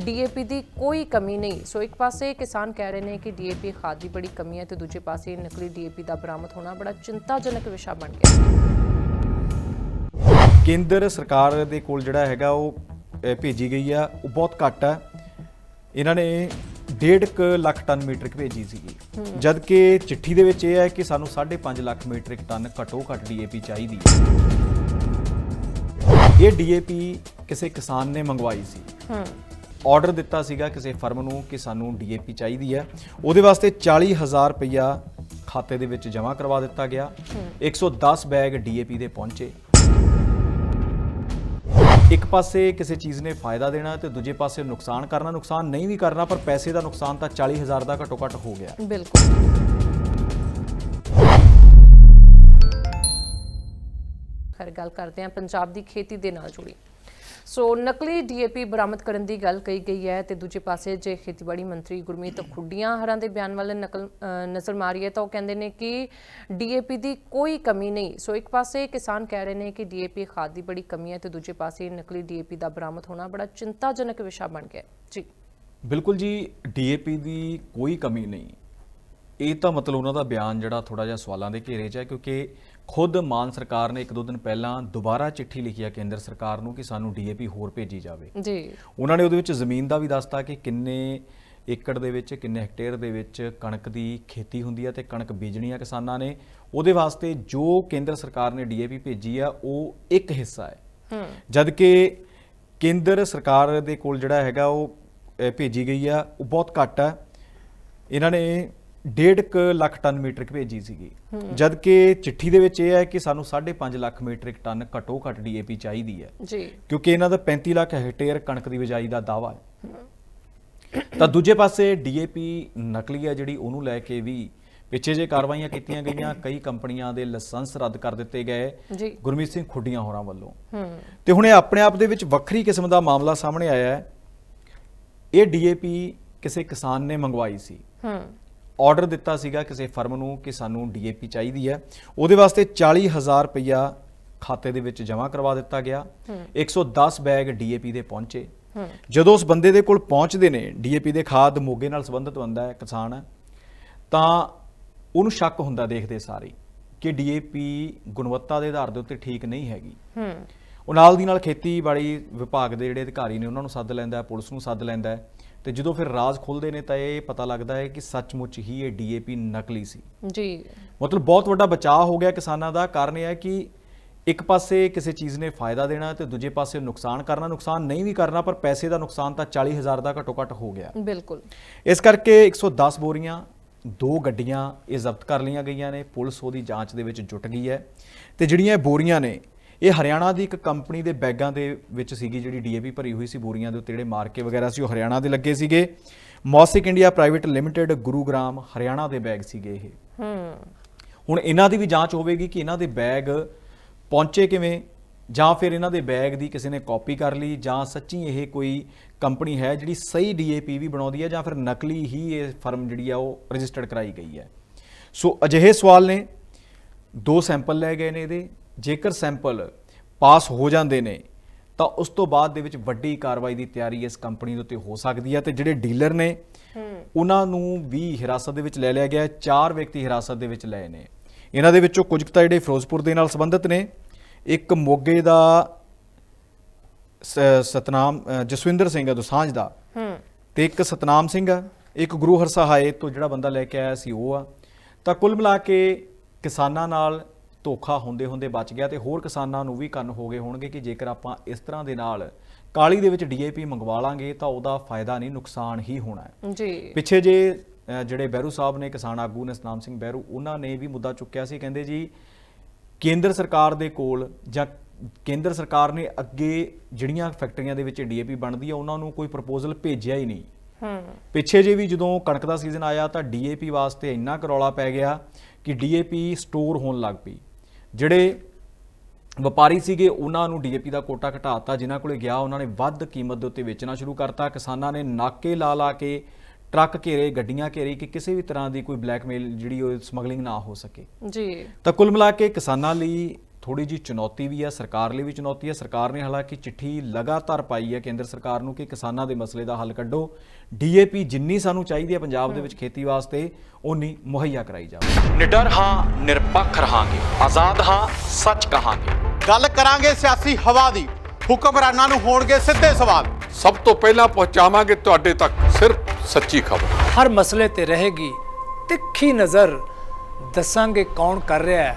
DAP ਦੀ ਕੋਈ ਕਮੀ ਨਹੀਂ। ਸੋ ਇੱਕ ਪਾਸੇ ਕਿਸਾਨ ਕਹਿ ਰਹੇ ਨੇ ਕਿ ਡੀਏਪੀ ਖਾਦ ਦੀ ਬੜੀ ਕਮੀ ਹੈ ਤੇ ਦੂਜੇ ਪਾਸੇ ਨਕਲੀ ਡੀਏਪੀ ਦਾ ਬਰਾਮਦ ਹੋਣਾ ਬੜਾ ਚਿੰਤਾਜਨਕ ਵਿਸ਼ਾ ਬਣ ਗਿਆ। ਕੇਂਦਰ ਸਰਕਾਰ ਦੇ ਕੋਲ ਜਿਹੜਾ ਹੈਗਾ ਉਹ ਭੇਜੀ ਗਈ ਆ। ਉਹ ਬਹੁਤ ਘੱਟ ਆ। ਇਹਨਾਂ ਨੇ 1.5 ਲੱਖ ਟਨ ਮੀਟ੍ਰਿਕ ਭੇਜੀ ਸੀਗੀ। ਜਦ ਕਿ ਚਿੱਠੀ ਦੇ ਵਿੱਚ ਇਹ ਹੈ ਕਿ ਸਾਨੂੰ 5.5 ਲੱਖ ਮੀਟ੍ਰਿਕ ਟਨ ਘੱਟੋ ਘੱਟ ਡੀਏਪੀ ਚਾਹੀਦੀ ਹੈ। ਇਹ ਡੀਏਪੀ ਕਿਸੇ ਕਿਸਾਨ ਨੇ ਮੰਗਵਾਈ ਸੀ। ਹੂੰ। ਆਰਡਰ ਦਿੱਤਾ ਸੀਗਾ ਕਿਸੇ ਫਰਮ ਨੂੰ ਕਿ ਸਾਨੂੰ ਡੀਏਪੀ ਚਾਹੀਦੀ ਹੈ। ਉਹਦੇ ਵਾਸਤੇ 40000 ਰੁਪਇਆ ਖਾਤੇ ਦੇ ਵਿੱਚ ਜਮ੍ਹਾਂ ਕਰਵਾ ਦਿੱਤਾ ਗਿਆ। 110 ਬੈਗ ਡੀਏਪੀ ਦੇ ਪਹੁੰਚੇ। ਇੱਕ ਪਾਸੇ ਕਿਸੇ ਚੀਜ਼ ਨੇ ਫਾਇਦਾ ਦੇਣਾ ਤੇ ਦੂਜੇ ਪਾਸੇ ਨੁਕਸਾਨ ਕਰਨਾ। ਨੁਕਸਾਨ ਨਹੀਂ ਵੀ ਕਰਨਾ ਪਰ ਪੈਸੇ ਦਾ ਨੁਕਸਾਨ ਤਾਂ 40000 ਦਾ ਘੱਟੋ ਘੱਟ ਹੋ ਗਿਆ। ਬਿਲਕੁਲ। ਖੈਰ ਗੱਲ ਕਰਦੇ ਹਾਂ ਪੰਜਾਬ ਦੀ ਖੇਤੀ ਦੇ ਨਾਲ ਜੁੜੀ। ਸੋ ਨਕਲੀ ਡੀਏਪੀ ਬਰਾਮਦ ਕਰਨ ਦੀ ਗੱਲ ਕਹੀ ਗਈ ਹੈ ਤੇ ਦੂਜੇ ਪਾਸੇ ਜੇ ਖੇਤੀਬਾੜੀ ਮੰਤਰੀ ਗੁਰਮੀਤ ਖੁੱਡੀਆਂ ਹਰਾਂ ਦੇ ਬਿਆਨ ਵੱਲ ਨਕਲ ਨਜ਼ਰ ਮਾਰੀ ਹੈ ਤਾਂ ਉਹ ਕਹਿੰਦੇ ਨੇ ਕਿ ਡੀਏਪੀ ਦੀ ਕੋਈ ਕਮੀ ਨਹੀਂ। ਸੋ ਇੱਕ ਪਾਸੇ ਕਿਸਾਨ ਕਹਿ ਰਹੇ ਨੇ ਕਿ ਡੀਏਪੀ ਖਾਦ ਦੀ ਬੜੀ ਕਮੀ ਹੈ ਤੇ ਦੂਜੇ ਪਾਸੇ ਨਕਲੀ ਡੀਏਪੀ ਦਾ ਬਰਾਮਦ ਹੋਣਾ ਬੜਾ ਚਿੰਤਾਜਨਕ ਵਿਸ਼ਾ ਬਣ ਗਿਆ ਜੀ। ਬਿਲਕੁਲ ਜੀ, ਡੀਏਪੀ ਦੀ ਕੋਈ ਕਮੀ ਨਹੀਂ। ਇਹ ਤਾਂ ਮਤਲਬ ਉਹਨਾਂ ਦਾ ਬਿਆਨ ਜਿਹੜਾ ਥੋੜਾ ਜਿਹਾ ਸਵਾਲਾਂ ਦੇ ਘੇਰੇ 'ਚ ਹੈ ਕਿਉਂਕਿ ਖੁਦ ਮਾਨ ਸਰਕਾਰ ਨੇ ਇੱਕ ਦੋ ਦਿਨ ਪਹਿਲਾਂ ਦੁਬਾਰਾ ਚਿੱਠੀ ਲਿਖੀ ਹੈ ਕੇਂਦਰ ਸਰਕਾਰ ਨੂੰ ਕਿ ਸਾਨੂੰ ਡੀਏਪੀ ਹੋਰ ਭੇਜੀ ਜਾਵੇ। ਜੀ। ਉਹਨਾਂ ਨੇ ਉਹਦੇ ਵਿੱਚ ਜ਼ਮੀਨ ਦਾ ਵੀ ਦੱਸਤਾ ਕਿ ਕਿੰਨੇ ਏਕੜ ਦੇ ਵਿੱਚ ਕਿੰਨੇ ਹੈਕਟੇਅਰ ਦੇ ਵਿੱਚ ਕਣਕ ਦੀ ਖੇਤੀ ਹੁੰਦੀ ਹੈ ਤੇ ਕਣਕ ਬੀਜਣੀ ਆ ਕਿਸਾਨਾਂ ਨੇ। ਉਹਦੇ ਵਾਸਤੇ ਜੋ ਕੇਂਦਰ ਸਰਕਾਰ ਨੇ ਡੀਏਪੀ ਭੇਜੀ ਆ ਉਹ ਇੱਕ ਹਿੱਸਾ ਹੈ। ਜਦ ਕਿ ਕੇਂਦਰ ਸਰਕਾਰ ਦੇ ਕੋਲ ਜਿਹੜਾ ਹੈਗਾ ਉਹ ਭੇਜੀ ਗਈ ਆ ਉਹ ਬਹੁਤ ਘੱਟ ਆ ਇਹਨਾਂ ਨੇ 1.5 ਲੱਖ ਟਨ ਮੀਟ੍ਰਿਕ ਭੇਜੀ ਸੀਗੀ। ਜਦ ਕਿ ਚਿੱਠੀ ਦੇ ਵਿੱਚ ਇਹ ਹੈ ਕਿ ਸਾਨੂੰ 5.5 ਲੱਖ ਮੀਟ੍ਰਿਕ ਟਨ ਘੱਟੋ ਘੱਟ ਡੀਏਪੀ ਚਾਹੀਦੀ ਹੈ। ਜੀ। ਕਿਉਂਕਿ ਇਹਨਾਂ ਦਾ 35 ਲੱਖ ਹੈਕਟੇਅਰ ਕਣਕ ਦੀ ਬਿਜਾਈ ਦਾ ਦਾਵਾ ਹੈ। ਤਾਂ ਦੂਜੇ ਪਾਸੇ ਡੀਏਪੀ ਨਕਲੀ ਹੈ ਜਿਹੜੀ ਉਹਨੂੰ ਲੈ ਕੇ ਵੀ ਪਿੱਛੇ ਜੇ ਕਾਰਵਾਈਆਂ ਕੀਤੀਆਂ ਗਈਆਂ ਕਈ ਕੰਪਨੀਆਂ ਦੇ ਲਾਇਸੈਂਸ ਰੱਦ ਕਰ ਦਿੱਤੇ ਗਏ। ਗੁਰਮੀਤ ਸਿੰਘ ਖੁੱਡੀਆਂ ਹੋਰਾਂ ਵੱਲੋਂ। ਤੇ ਹੁਣ ਇਹ ਆਪਣੇ ਆਪ ਦੇ ਵਿੱਚ ਵੱਖਰੀ ਕਿਸਮ ਦਾ ਮਾਮਲਾ ਸਾਹਮਣੇ ਆਇਆ ਹੈ। ਇਹ ਡੀਏਪੀ ਕਿਸੇ ਕਿਸਾਨ ਨੇ ਮੰਗਵਾਈ ਸੀ। ਹੂੰ। ਆਰਡਰ ਦਿੱਤਾ ਸੀਗਾ ਕਿਸੇ ਫਰਮ ਨੂੰ ਕਿ ਸਾਨੂੰ ਡੀਏਪੀ ਚਾਹੀਦੀ ਹੈ। ਉਹਦੇ ਵਾਸਤੇ 40000 ਰੁਪਇਆ ਖਾਤੇ ਦੇ ਵਿੱਚ ਜਮ੍ਹਾਂ ਕਰਵਾ ਦਿੱਤਾ ਗਿਆ। 110 ਬੈਗ ਡੀਏਪੀ ਦੇ ਪਹੁੰਚੇ। ਜਦੋਂ ਉਸ ਬੰਦੇ ਦੇ ਕੋਲ ਪਹੁੰਚਦੇ ਨੇ ਡੀਏਪੀ ਦੇ ਖਾਦ ਮੋਗੇ ਨਾਲ ਸੰਬੰਧਿਤ ਬੰਦਾ ਹੈ ਕਿਸਾਨ ਹੈ ਤਾਂ ਉਹਨੂੰ ਸ਼ੱਕ ਹੁੰਦਾ ਦੇਖਦੇ ਸਾਰੇ ਕਿ ਡੀਏਪੀ ਗੁਣਵੱਤਾ ਦੇ ਆਧਾਰ ਦੇ ਉੱਤੇ ਠੀਕ ਨਹੀਂ ਹੈਗੀ। ਹੂੰ। ਉਹ ਨਾਲ ਦੀ ਨਾਲ ਖੇਤੀਬਾੜੀ ਵਿਭਾਗ ਦੇ ਜਿਹੜੇ ਅਧਿਕਾਰੀ ਨੇ ਉਹਨਾਂ ਨੂੰ ਸੱਦ ਲੈਂਦਾ ਹੈ ਪੁਲਿਸ ਨੂੰ ਸੱਦ ਲੈਂਦਾ ਹੈ। ਤੇ ਜਦੋਂ ਫਿਰ ਰਾਜ਼ ਖੁੱਲਦੇ ਨੇ ਤਾਂ ਇਹ ਪਤਾ ਲੱਗਦਾ ਹੈ ਕਿ ਸੱਚਮੁੱਚ ਹੀ ਇਹ ਡੀਏਪੀ ਨਕਲੀ ਸੀ। ਜੀ। ਮਤਲਬ ਬਹੁਤ ਵੱਡਾ ਬਚਾਅ ਹੋ ਗਿਆ ਕਿਸਾਨਾਂ ਦਾ। ਕਾਰਨ ਇਹ ਹੈ ਕਿ ਇੱਕ ਪਾਸੇ ਕਿਸੇ ਚੀਜ਼ ਨੇ ਫਾਇਦਾ ਦੇਣਾ ਤੇ ਦੂਜੇ ਪਾਸੇ ਨੁਕਸਾਨ ਕਰਨਾ। ਨੁਕਸਾਨ ਨਹੀਂ ਵੀ ਕਰਨਾ ਪਰ ਪੈਸੇ ਦਾ ਨੁਕਸਾਨ ਤਾਂ 40000 ਦਾ ਘੱਟੋ ਘੱਟ ਹੋ ਗਿਆ। ਬਿਲਕੁਲ। ਇਸ ਕਰਕੇ 110 ਬੋਰੀਆਂ ਦੋ ਗੱਡੀਆਂ ਇਹ ਜ਼ਬਤ ਕਰ ਲਈਆਂ ਗਈਆਂ ਨੇ। ਪੁਲਿਸ ਉਹਦੀ ਜਾਂਚ ਦੇ ਵਿੱਚ ਜੁਟ ਗਈ ਹੈ। ਤੇ ਜਿਹੜੀਆਂ ਇਹ ਬੋਰੀਆਂ ਨੇ ਇਹ ਹਰਿਆਣਾ ਦੀ ਇੱਕ ਕੰਪਨੀ ਦੇ ਬੈਗਾਂ ਦੇ ਵਿੱਚ ਸੀਗੀ ਜਿਹੜੀ ਡੀਏਪੀ ਭਰੀ ਹੋਈ ਸੀ ਬੋਰੀਆਂ ਦੇ ਉੱਤੇ ਜਿਹੜੇ ਮਾਰਕੇ ਵਗੈਰਾ ਸੀ ਉਹ ਹਰਿਆਣਾ ਦੇ ਲੱਗੇ ਸੀਗੇ। ਮੌਸਿਕ India private limited Gurugram Haryana ਦੇ ਬੈਗ ਸੀਗੇ ਇਹ। ਹੂੰ। ਹੁਣ ਇਹਨਾਂ ਦੀ ਵੀ ਜਾਂਚ ਹੋਵੇਗੀ ਕਿ ਇਹਨਾਂ ਦੇ ਬੈਗ ਪਹੁੰਚੇ ਕਿਵੇਂ ਜਾਂ ਫਿਰ ਇਹਨਾਂ ਦੇ ਬੈਗ ਦੀ ਕਿਸੇ ਨੇ ਕਾਪੀ ਕਰ ਲਈ ਜਾਂ ਸੱਚੀ ਇਹ ਕੋਈ ਕੰਪਨੀ ਹੈ ਜਿਹੜੀ ਸਹੀ ਡੀਏਪੀ ਵੀ ਬਣਾਉਂਦੀ ਹੈ ਜਾਂ ਫਿਰ ਨਕਲੀ ਹੀ ਇਹ ਫਰਮ ਜਿਹੜੀ ਆ ਉਹ ਰਜਿਸਟਰਡ ਕਰਾਈ ਗਈ ਹੈ। ਸੋ ਅਜਿਹੇ ਸਵਾਲ ਨੇ ਦੋ ਸੈਂਪਲ ਲੈ ਗਏ ਨੇ ਇਹਦੇ ਜੇਕਰ ਸੈਂਪਲ ਪਾਸ ਹੋ ਜਾਂਦੇ ਨੇ ਤਾਂ ਉਸ ਤੋਂ ਬਾਅਦ ਦੇ ਵਿੱਚ ਵੱਡੀ ਕਾਰਵਾਈ ਦੀ ਤਿਆਰੀ ਇਸ ਕੰਪਨੀ ਦੇ ਉੱਤੇ ਹੋ ਸਕਦੀ ਹੈ ਤੇ ਜਿਹੜੇ ਡੀਲਰ ਨੇ ਉਹਨਾਂ ਨੂੰ ਵੀ ਹਿਰਾਸਤ ਦੇ ਵਿੱਚ ਲੈ ਲਿਆ ਗਿਆ ਹੈ। ਚਾਰ ਵਿਅਕਤੀ ਹਿਰਾਸਤ ਦੇ ਵਿੱਚ ਲਏ ਨੇ। ਇਹਨਾਂ ਦੇ ਵਿੱਚੋਂ ਕੁਝ ਤਾਂ ਜਿਹੜੇ ਫਿਰੋਜ਼ਪੁਰ ਦੇ ਨਾਲ ਸੰਬੰਧਿਤ ਨੇ ਇੱਕ ਮੋਗੇ ਦਾ ਸਤਨਾਮ ਜਸਵਿੰਦਰ ਸਿੰਘ ਹੈ ਦੋਸਾਂਝ ਦਾ। ਹੂੰ। ਤੇ ਇੱਕ ਸਤਨਾਮ ਸਿੰਘ ਆ ਇੱਕ ਗੁਰੂ ਹਰਸਹਾਏ ਤੋਂ ਜਿਹੜਾ ਬੰਦਾ ਲੈ ਕੇ ਆਇਆ ਸੀ ਉਹ ਆ। ਤਾਂ ਕੁੱਲ ਮਿਲਾ ਕੇ ਕਿਸਾਨਾਂ ਨਾਲ ਧੋਖਾ ਹੁੰਦੇ ਹੁੰਦੇ ਬਚ ਗਿਆ ਤੇ ਹੋਰ ਕਿਸਾਨਾਂ ਨੂੰ ਵੀ ਕੰਨ ਹੋ ਗਏ ਹੋਣਗੇ ਕਿ ਜੇਕਰ ਆਪਾਂ ਇਸ ਤਰ੍ਹਾਂ ਦੇ ਨਾਲ ਕਾਲੀ ਦੇ ਵਿੱਚ ਡੀਏਪੀ ਮੰਗਵਾ ਲਾਂਗੇ ਤਾਂ ਉਹਦਾ ਫਾਇਦਾ ਨਹੀਂ ਨੁਕਸਾਨ ਹੀ ਹੋਣਾ ਹੈ। ਜੀ। ਪਿੱਛੇ ਜੇ ਜਿਹੜੇ ਬਹਿਰੂ ਸਾਹਿਬ ਨੇ ਕਿਸਾਨ ਆਗੂ ਨੇ ਸਤਨਾਮ ਸਿੰਘ ਬਹਿਰੂ ਉਹਨਾਂ ਨੇ ਵੀ ਮੁੱਦਾ ਚੁੱਕਿਆ ਸੀ ਕਹਿੰਦੇ ਜੀ ਕੇਂਦਰ ਸਰਕਾਰ ਦੇ ਕੋਲ ਜਾਂ ਕੇਂਦਰ ਸਰਕਾਰ ਨੇ ਅੱਗੇ ਜਿਹੜੀਆਂ ਫੈਕਟਰੀਆਂ ਦੇ ਵਿੱਚ ਡੀਏਪੀ ਬਣਦੀ ਆ ਉਹਨਾਂ ਨੂੰ ਕੋਈ ਪ੍ਰਪੋਜ਼ਲ ਭੇਜਿਆ ਹੀ ਨਹੀਂ। ਹੂੰ। ਪਿੱਛੇ ਜੇ ਵੀ ਜਦੋਂ ਕਣਕ ਦਾ ਸੀਜ਼ਨ ਆਇਆ ਤਾਂ ਡੀਏਪੀ ਵਾਸਤੇ ਇੰਨਾ ਕਰੌਲਾ ਪੈ ਗਿਆ ਕਿ ਡੀਏਪੀ ਸਟੋਰ ਹੋਣ ਲੱਗ ਪਈ। ਜਿਹੜੇ ਵਪਾਰੀ ਸੀਗੇ ਉਹਨਾਂ ਨੂੰ ਡੀਏਪੀ ਦਾ ਕੋਟਾ ਘਟਾਤਾ ਜਿਨ੍ਹਾਂ ਕੋਲੇ ਗਿਆ ਉਹਨਾਂ ਨੇ ਵੱਧ ਕੀਮਤ ਦੇ ਉੱਤੇ ਵੇਚਣਾ ਸ਼ੁਰੂ ਕਰਤਾ। ਕਿਸਾਨਾਂ ਨੇ ਨਾਕੇ ਲਾ ਲਾ ਕੇ ਟਰੱਕ ਘੇਰੇ ਗੱਡੀਆਂ ਘੇਰੀ ਕਿ ਕਿਸੇ ਵੀ ਤਰ੍ਹਾਂ ਦੀ ਕੋਈ ਬਲੈਕਮੇਲ ਜਿਹੜੀ ਉਹ ਸਮਗਲਿੰਗ ਨਾ ਹੋ ਸਕੇ। ਜੀ। ਤਾਂ ਕੁੱਲ ਮਿਲਾ ਕੇ ਕਿਸਾਨਾਂ ਲਈ ਥੋੜੀ ਜੀ ਚੁਣੌਤੀ ਵੀ ਹੈ ਸਰਕਾਰ ਲਈ ਵੀ ਚੁਣੌਤੀ ਹੈ ਸਰਕਾਰ ਨੇ ਹਾਲਾਂਕਿ ਚਿੱਠੀ ਲਗਾਤਾਰ ਪਾਈ ਹੈ ਕੇਂਦਰ ਸਰਕਾਰ ਨੂੰ ਕਿ ਕਿਸਾਨਾਂ ਦੇ ਮਸਲੇ ਦਾ ਹੱਲ ਕੱਢੋ। ਡੀਏਪੀ ਜਿੰਨੀ ਸਾਨੂੰ ਚਾਹੀਦੀ ਹੈ ਪੰਜਾਬ ਦੇ ਵਿੱਚ ਖੇਤੀ ਵਾਸਤੇ ਓਨੀ ਮੁਹੱਈਆ ਕਰਾਈ ਜਾਵੇ। ਨਿਡਰ ਹਾਂ ਨਿਰਪੱਖ ਰਹਾਂਗੇ। ਆਜ਼ਾਦ ਹਾਂ ਸੱਚ ਕਹਾਂਗੇ। ਗੱਲ ਕਰਾਂਗੇ ਸਿਆਸੀ ਹਵਾ ਦੀ। ਹੁਕਮਰਾਨਾਂ ਨੂੰ ਹੋਣਗੇ ਸਿੱਧੇ ਸਵਾਲ। ਸਭ ਤੋਂ ਪਹਿਲਾਂ ਪਹੁੰਚਾਵਾਂਗੇ ਤੁਹਾਡੇ ਤੱਕ ਸਿਰਫ ਸੱਚੀ ਖਬਰ। ਹਰ ਮਸਲੇ ਤੇ ਰਹੇਗੀ ਤਿੱਖੀ ਨਜ਼ਰ। ਦੱਸਾਂਗੇ ਕੌਣ ਕਰ ਰਿਹਾ ਹੈ।